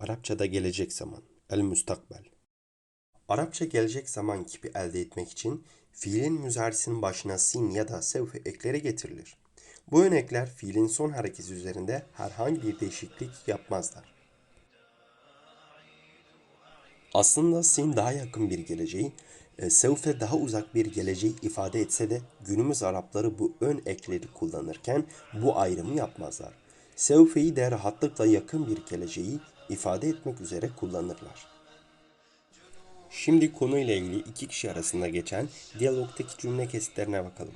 Arapçada gelecek zaman, el müstakbel. Arapça gelecek zaman kipi elde etmek için fiilin müzarisinin başına sin ya da sevfe ekleri getirilir. Bu örnekler fiilin son hareketi üzerinde herhangi bir değişiklik yapmazlar. Aslında sin daha yakın bir geleceği, e, sevfe daha uzak bir geleceği ifade etse de günümüz Arapları bu ön ekleri kullanırken bu ayrımı yapmazlar. Sevfe'yi de rahatlıkla yakın bir geleceği ifade etmek üzere kullanırlar. Şimdi konuyla ilgili iki kişi arasında geçen diyalogtaki cümle kesitlerine bakalım.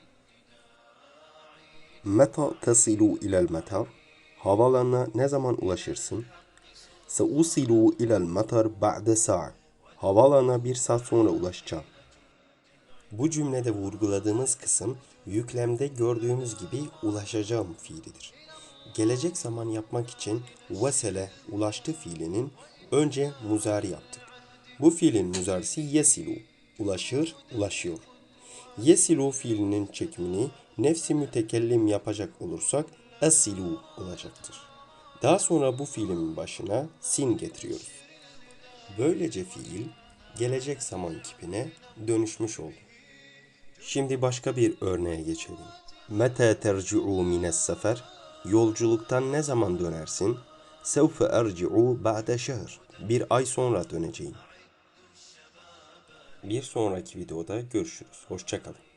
Meta tasilu ilel metar? Havaalanına ne zaman ulaşırsın? Seusilu ilel metar ba'de sa'a. Havaalanına bir saat sonra ulaşacağım. Bu cümlede vurguladığımız kısım yüklemde gördüğümüz gibi ulaşacağım fiilidir. Gelecek zaman yapmak için vesele ulaştı fiilinin önce muzari yaptık. Bu fiilin muzarisi yesilu, ulaşır, ulaşıyor. Yesilu fiilinin çekimini nefsi mütekellim yapacak olursak esilu olacaktır. Daha sonra bu fiilin başına sin getiriyoruz. Böylece fiil gelecek zaman kipine dönüşmüş oldu. Şimdi başka bir örneğe geçelim. Mete terci'u mines sefer? Yolculuktan ne zaman dönersin? Sevfe erci'u ba'de şehr. Bir ay sonra döneceğim. Bir sonraki videoda görüşürüz. Hoşçakalın.